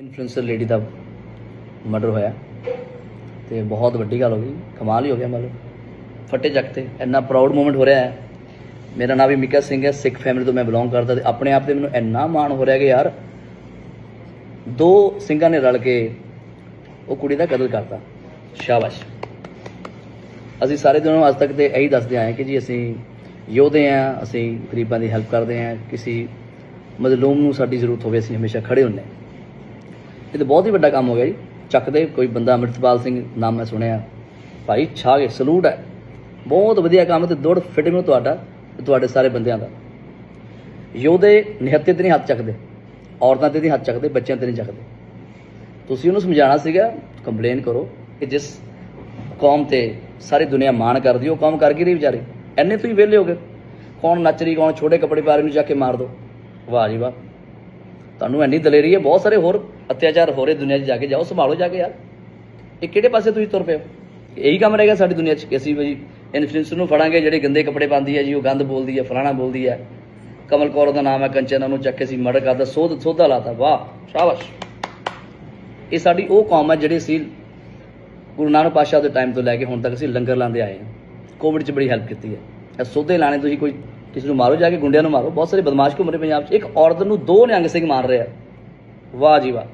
Influencer lady ਦਾ murder ਹੋਇਆ। ਤੇ ਬਹੁਤ ਵੱਡੀ ਗੱਲ ਹੋ ਗਈ। ਕਮਾਲ ਹੀ ਹੋ ਗਿਆ ਮਤਲਬ। ਫੱਟੇ ਜੱਗ ਤੇ ਇੰਨਾ ਪ੍ਰਾਊਡ ਮੂਮੈਂਟ ਹੋ ਰਿਹਾ ਹੈ। ਮੇਰਾ ਨਾਮ ਵੀ ਮਿਕਾ ਸਿੰਘ ਹੈ। ਸਿੱਖ ਫੈਮਿਲੀ ਤੋਂ ਮੈਂ ਬਿਲੋਂਗ ਕਰਦਾ ਤੇ ਆਪਣੇ ਆਪ ਤੇ ਮੈਨੂੰ ਇੰਨਾ ਮਾਣ ਹੋ ਰਿਹਾ ਕਿ ਯਾਰ ਦੋ ਸਿੰਘਾਂ ਨੇ ਰਲ ਕੇ ਉਹ ਕੁੜੀ ਦਾ ਕਤਲ ਕਰਤਾ। ਸ਼ਾਬਾਸ਼। ਅਸੀਂ ਸਾਰੇ ਦਿਨੋਂ ਅੱਜ ਤੱਕ ਤੇ ਇਹੀ ਦੱਸਦੇ ਆਏ ਕਿ ਜੀ ਅਸੀਂ ਯੋਧੇ ਆ ਅਸੀਂ ਗਰੀਬਾਂ ਦੀ ਹੈਲਪ ਕਰਦੇ ਆ ਕਿਸੇ ਮਜ਼ਲੂਮ ਨੂੰ ਸਾਡੀ ਜ਼ਰੂਰਤ ਹੋਵੇ, ਅਸੀਂ ਹਮੇਸ਼ਾ ਖੜੇ ਹੁੰਦੇ ਹਾਂ। ਇਹ ਤਾਂ ਬਹੁਤ ਹੀ ਵੱਡਾ ਕੰਮ ਹੋ ਗਿਆ ਜੀ। ਚੱਕਦੇ ਕੋਈ ਬੰਦਾ ਅੰਮ੍ਰਿਤਪਾਲ ਸਿੰਘ, ਨਾਮ ਮੈਂ ਸੁਣਿਆ। ਭਾਈ ਛਾ ਗਏ ਸਲੂਟ ਹੈ। ਬਹੁਤ ਵਧੀਆ ਕੰਮ ਤੇ ਦੌੜ ਫਿਟਿੰਗ ਨੂੰ ਤੁਹਾਡਾ ਤੇ ਤੁਹਾਡੇ ਸਾਰੇ ਬੰਦਿਆਂ ਦਾ। ਯੋਧੇ ਨਿਹੱਤੇ ਤੇ ਨਹੀਂ ਹੱਥ ਚੱਕਦੇ। ਔਰਤਾਂ ਤੇ ਨਹੀਂ ਹੱਥ ਚੱਕਦੇ, ਬੱਚਿਆਂ ਤੇ ਨਹੀਂ ਚੱਕਦੇ। ਤੁਸੀਂ ਉਹਨੂੰ ਸਮਝਾਉਣਾ ਸੀਗਾ ਕੰਪਲੇਨ ਕਰੋ ਕਿ ਜਿਸ ਕੌਮ ਤੇ ਸਾਰੀ ਦੁਨੀਆ ਮਾਣ ਕਰਦੀ ਉਹ ਕੌਮ ਕਰ ਕੀ ਰਹੀ ਵਿਚਾਰੇ? ਐਨੇ ਤੁਸੀਂ ਵਿਹਲੇ ਹੋ ਗਏ। ਕੌਣ ਨੱਚ ਰਹੀ, ਕੌਣ ਛੋਟੇ ਕੱਪੜੇ ਪਾ ਰਹੀ ਨੂੰ ਜਾ ਕੇ ਮਾਰ ਦੋ। ਵਾਹ ਜੀ ਵਾਹ। ਤੁਹਾਨੂੰ ਐਨੀ ਦਲੇਰੀ ਹੈ, ਬਹੁਤ ਸਾਰੇ ਹੋਰ ਅਤਿਆਚਾਰ ਹੋ ਰਹੇ ਦੁਨੀਆ 'ਚ ਜਾ ਕੇ, ਜਾਓ, ਸੰਭਾਲੋ ਜਾ ਕੇ ਯਾਰ। ਇਹ ਕਿਹੜੇ ਪਾਸੇ ਤੁਸੀਂ ਤੁਰ ਪਏ ਹੋ? ਇਹੀ ਕੰਮ ਰਹੇਗਾ ਸਾਡੀ ਦੁਨੀਆ 'ਚ ਕਿ ਅਸੀਂ ਵੀ ਇਨਫਲੂਐਂਸਰ ਨੂੰ ਫੜਾਂਗੇ, ਜਿਹੜੇ ਗੰਦੇ ਕੱਪੜੇ ਪਾਉਂਦੀ ਹੈ ਜੀ, ਉਹ ਗੰਦ ਬੋਲਦੀ ਹੈ, ਫਲਾਣਾ ਬੋਲਦੀ ਹੈ। ਕਮਲ ਕੌਰ ਦਾ ਨਾਮ ਹੈ, ਕੰਚਨ, ਉਹਨੂੰ ਚੱਕ ਕੇ ਅਸੀਂ ਮਰਡਰ ਕਰਦਾ ਸੋਧ, ਸੋਧਾ ਲਾਤਾ, ਵਾਹ, ਸ਼ਾਬਾਸ਼। ਇਹ ਸਾਡੀ ਉਹ ਕੌਮ ਹੈ ਜਿਹੜੀ ਅਸੀਂ ਗੁਰੂ ਨਾਨਕ ਪਾਤਸ਼ਾਹ ਦੇ ਟਾਈਮ ਤੋਂ ਲੈ ਕੇ ਹੁਣ ਤੱਕ ਅਸੀਂ ਲੰਗਰ ਲਾਉਂਦੇ ਆਏ ਹਾਂ। ਕੋਵਿਡ 'ਚ ਬੜੀ ਹੈਲਪ ਕੀਤੀ ਹੈ। ਇਹ ਸੋਧੇ ਲਾਣੇ ਤੁਸੀਂ ਕੋਈ ਕਿਸੇ ਨੂੰ ਮਾਰੋ, ਜਾ ਕੇ ਗੁੰਡਿਆਂ ਨੂੰ ਮਾਰੋ। ਬਹੁਤ ਸਾਰੇ ਬਦਮਾਸ਼ ਘੁੰਮ ਰਹੇ ਪੰਜਾਬ 'ਚ। ਇੱਕ ਔਰਤ ਨੂੰ ਦੋ ਨਿਹੰਗ ਸਿੰਘ ਮਾਰ ਰਹੇ। ਆ ਵਾਹ ਜੀ ਵਾਹ।